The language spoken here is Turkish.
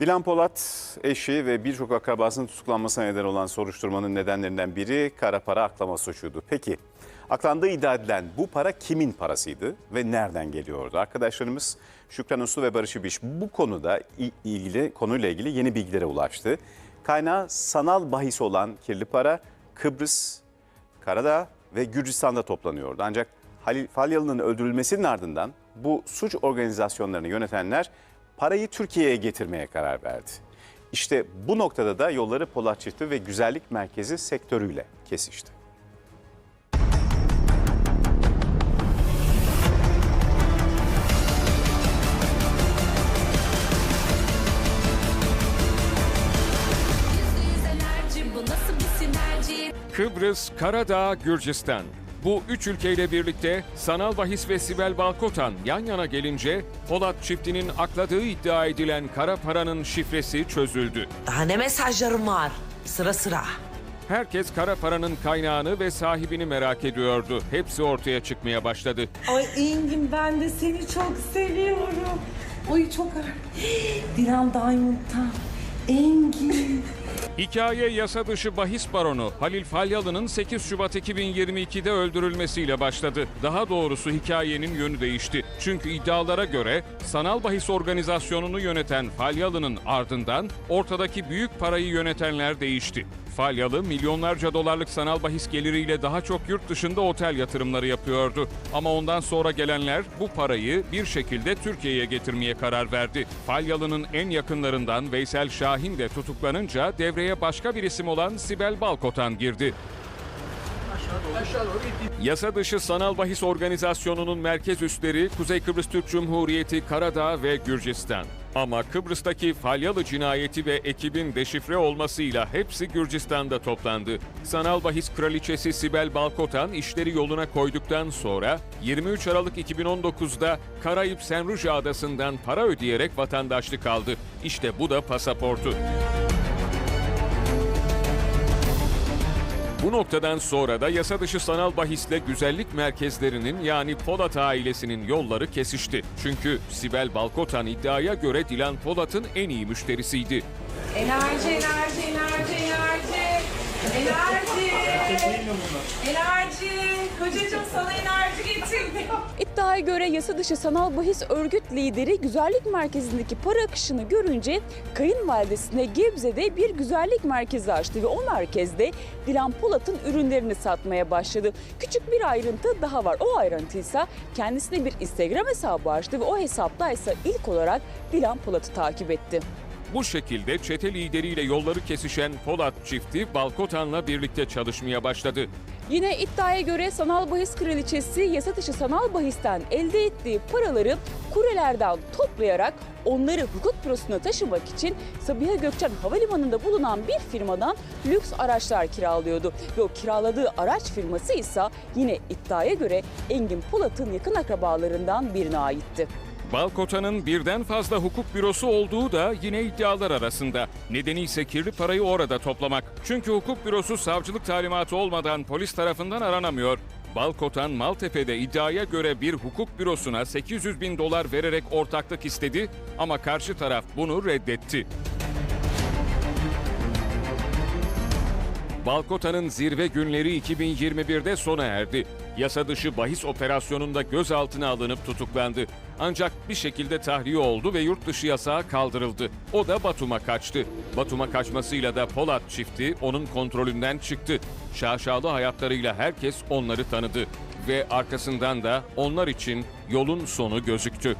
Dilan Polat eşi ve birçok akrabasının tutuklanmasına neden olan soruşturmanın nedenlerinden biri kara para aklama suçuydu. Peki aklandığı iddia edilen bu para kimin parasıydı ve nereden geliyordu? Arkadaşlarımız Şükran Uslu ve Barış İbiş bu konuda ilgili konuyla ilgili yeni bilgilere ulaştı. Kaynağı sanal bahis olan kirli para Kıbrıs, Karadağ ve Gürcistan'da toplanıyordu. Ancak Halil Falyalı'nın öldürülmesinin ardından bu suç organizasyonlarını yönetenler parayı Türkiye'ye getirmeye karar verdi. İşte bu noktada da yolları Polat Çifti ve Güzellik Merkezi sektörüyle kesişti. Kıbrıs, Karadağ, Gürcistan. Bu üç ülkeyle birlikte sanal bahis ve Sibel Balkotan yan yana gelince Polat çiftinin akladığı iddia edilen kara paranın şifresi çözüldü. Daha ne mesajlarım var? Sıra sıra. Herkes kara paranın kaynağını ve sahibini merak ediyordu. Hepsi ortaya çıkmaya başladı. Ay Engin ben de seni çok seviyorum. Oy çok Dilan Diamond'tan. Engin. Hikaye yasa dışı bahis baronu Halil Falyalı'nın 8 Şubat 2022'de öldürülmesiyle başladı. Daha doğrusu hikayenin yönü değişti. Çünkü iddialara göre sanal bahis organizasyonunu yöneten Falyalı'nın ardından ortadaki büyük parayı yönetenler değişti. Falyalı milyonlarca dolarlık sanal bahis geliriyle daha çok yurt dışında otel yatırımları yapıyordu. Ama ondan sonra gelenler bu parayı bir şekilde Türkiye'ye getirmeye karar verdi. Falyalı'nın en yakınlarından Veysel Şahin de tutuklanınca devreye başka bir isim olan Sibel Balkotan girdi. Yasa dışı sanal bahis organizasyonunun merkez üsleri Kuzey Kıbrıs Türk Cumhuriyeti, Karadağ ve Gürcistan. Ama Kıbrıs'taki Falyalı cinayeti ve ekibin deşifre olmasıyla hepsi Gürcistan'da toplandı. Sanal bahis kraliçesi Sibel Balkotan işleri yoluna koyduktan sonra 23 Aralık 2019'da Karayip Senruja Adası'ndan para ödeyerek vatandaşlık aldı. İşte bu da pasaportu. Bu noktadan sonra da yasa dışı sanal bahisle güzellik merkezlerinin yani Polat ailesinin yolları kesişti. Çünkü Sibel Balkotan iddiaya göre Dilan Polat'ın en iyi müşterisiydi. Enerji, enerji, enerji, enerji. Enerji. Enerji. Kocacığım sana enerji. İddiaya göre yasa dışı sanal bahis örgüt lideri güzellik merkezindeki para akışını görünce kayınvalidesine Gebze'de bir güzellik merkezi açtı ve o merkezde Dilan Polat'ın ürünlerini satmaya başladı. Küçük bir ayrıntı daha var. O ayrıntı ise kendisine bir Instagram hesabı açtı ve o hesapta ise ilk olarak Dilan Polat'ı takip etti. Bu şekilde çete lideriyle yolları kesişen Polat çifti Balkotan'la birlikte çalışmaya başladı. Yine iddiaya göre sanal bahis kraliçesi yasa dışı sanal bahisten elde ettiği paraları kurelerden toplayarak onları hukuk bürosuna taşımak için Sabiha Gökçen Havalimanı'nda bulunan bir firmadan lüks araçlar kiralıyordu. Ve o kiraladığı araç firması ise yine iddiaya göre Engin Polat'ın yakın akrabalarından birine aitti. Balkotan'ın birden fazla hukuk bürosu olduğu da yine iddialar arasında. Nedeni ise kirli parayı orada toplamak. Çünkü hukuk bürosu savcılık talimatı olmadan polis tarafından aranamıyor. Balkotan Maltepe'de iddiaya göre bir hukuk bürosuna 800 bin dolar vererek ortaklık istedi ama karşı taraf bunu reddetti. Balkota'nın zirve günleri 2021'de sona erdi. Yasa dışı bahis operasyonunda gözaltına alınıp tutuklandı. Ancak bir şekilde tahliye oldu ve yurt dışı yasağı kaldırıldı. O da Batum'a kaçtı. Batum'a kaçmasıyla da Polat çifti onun kontrolünden çıktı. Şaşalı hayatlarıyla herkes onları tanıdı. Ve arkasından da onlar için yolun sonu gözüktü.